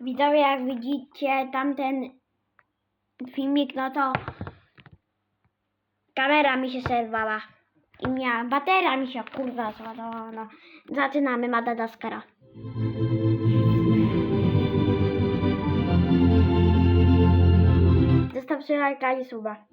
widzowie, jak widzicie tamten filmik, no to kamera mi się zerwała. I miała, bateria mi się kurwa zładowała. No. Zaczynamy Madagaskara. Zostawcie lajka i suba.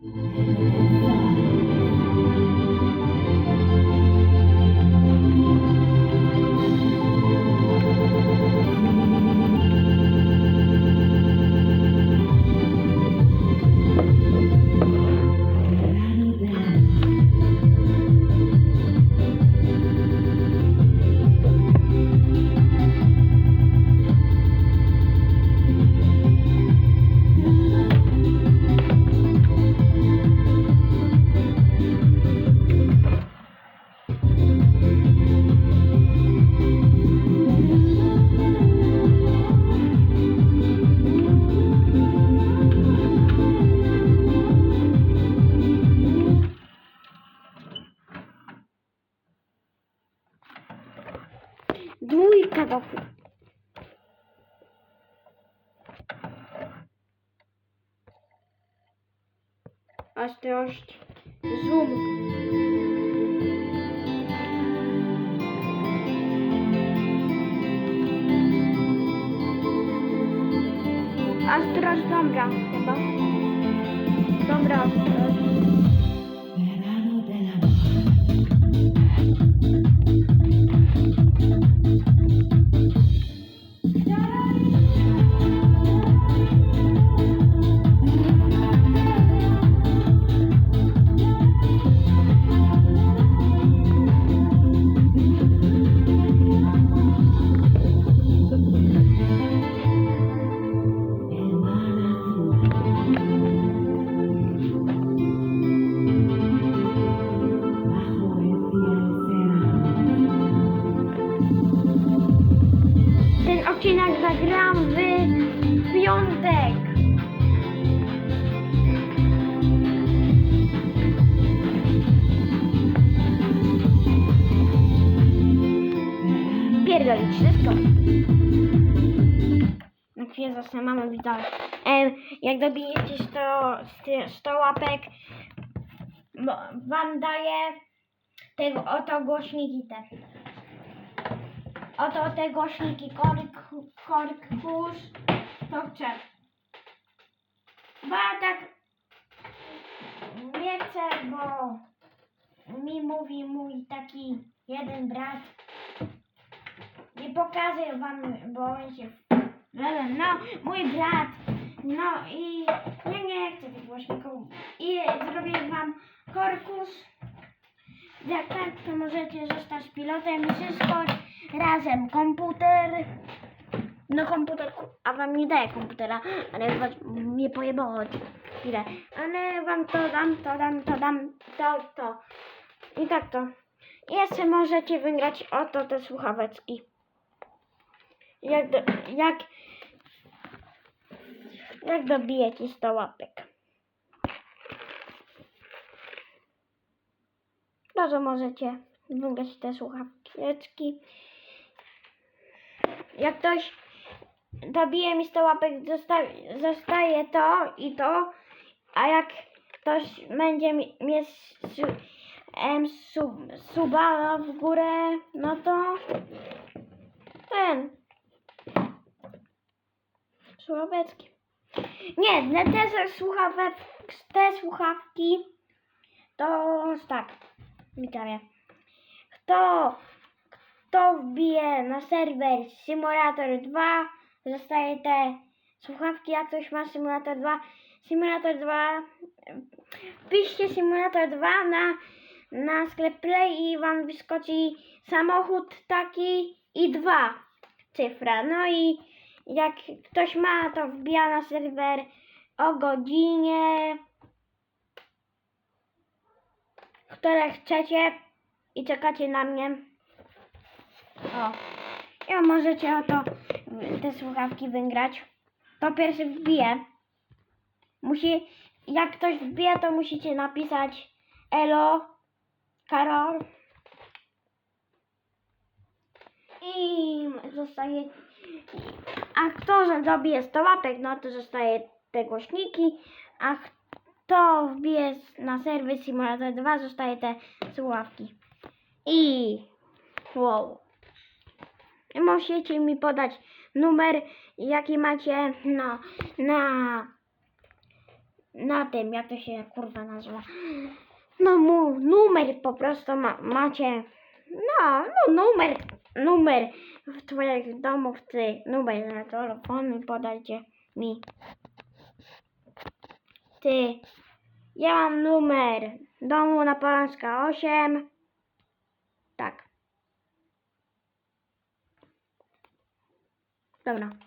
Двойка нахуй. Осторожно. Зум. Осторожно, добра. Добра. Wszystko. Na chwilę zasnę, mamy widać. E, jak dobijecie 100, 100 łapek, wam daję tego oto głośniki te. Oto te głośniki kork, korkus, to chcę. Bo ja tak nie chcę, bo mi mówi mój taki jeden brat. Nie pokażę wam, bo on się... No, mój brat. No i ja nie chcę tych głośników. I zrobię wam korkus. Jak tak, to możecie zostać pilotem i wszystko razem. Komputer. No komputer, a wam nie daję komputera, ale was mnie pojebało chwilę. Ale wam to dam, to dam, to dam, to, to. I tak to. Jeszcze możecie wygrać oto te słuchaweczki. Jak, do, jak, jak dobijecie 100 łapek. No możecie wygrać te słuchaweczki. Jak ktoś dobije mi 100 łapek, zosta- zostaje to i to, a jak ktoś będzie su, em, sub, suba w górę, no to ten słuchaweczki. Nie, te słuchawek, te słuchawki to tak, widzowie. Kto, kto wbije na serwer Simulator 2, zostaje te słuchawki, jak ktoś ma Simulator 2. Simulator 2, wpiszcie Simulator 2 na, na sklep Play i wam wyskoczy samochód taki i dwa cyfra. No i jak ktoś ma, to wbija na serwer o godzinie, które chcecie i czekacie na mnie. O. I możecie o to te słuchawki wygrać. To pierwszy wbije. Musi, jak ktoś wbije, to musicie napisać Elo, Karol. I zostaje, A kto zabije 100 łapek, no to zostaje te głośniki, a kto wbije na serwer Simulator 2, zostaje te słuchawki. I wow. Musicie mi podać numer, jaki macie na, na, na tym, jak to się kurwa nazywa. No mu, numer po prostu ma, macie, no, no numer, numer twoich domów, ty, numer na telefonu podajcie mi. Ty, ja mam numer domu na Polska 8. Tak. Dobra.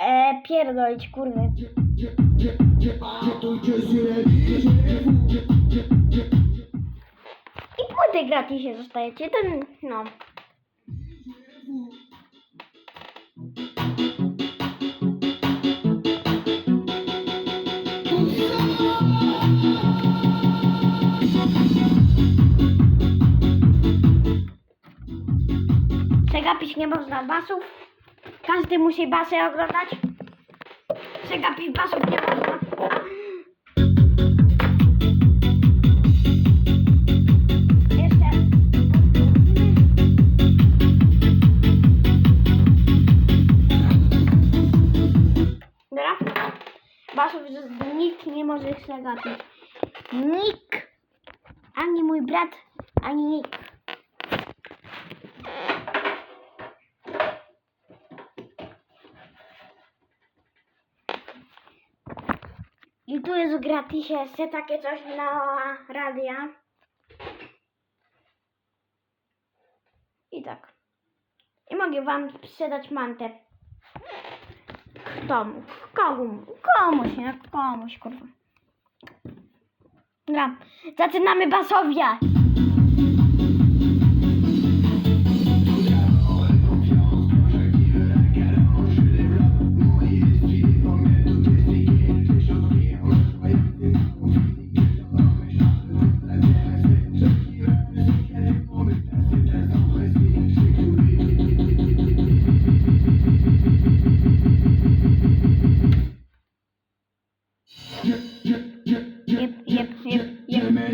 E, pierdolić, kurwy. I płyty gratisie zostajecie, ten, no. Przegapić nie można basów. Każdy musi basy oglądać. Przegapić basów nie można. Dobra? Basów nikt nie może przegapić. Nikt. Ani mój brat, ani nikt. I tu jest w gratisie jeszcze takie coś na radia. I tak. I mogę wam sprzedać mantę. Komu? Komu? Komuś, nie? Komuś, kurwa. Dobra. Zaczynamy basowia.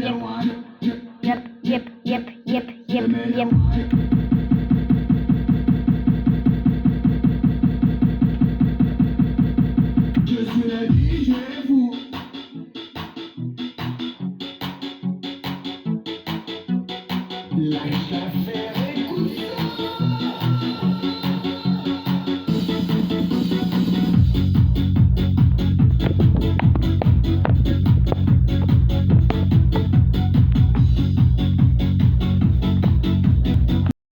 yep, yep, yep, yep, yep, yep. Like a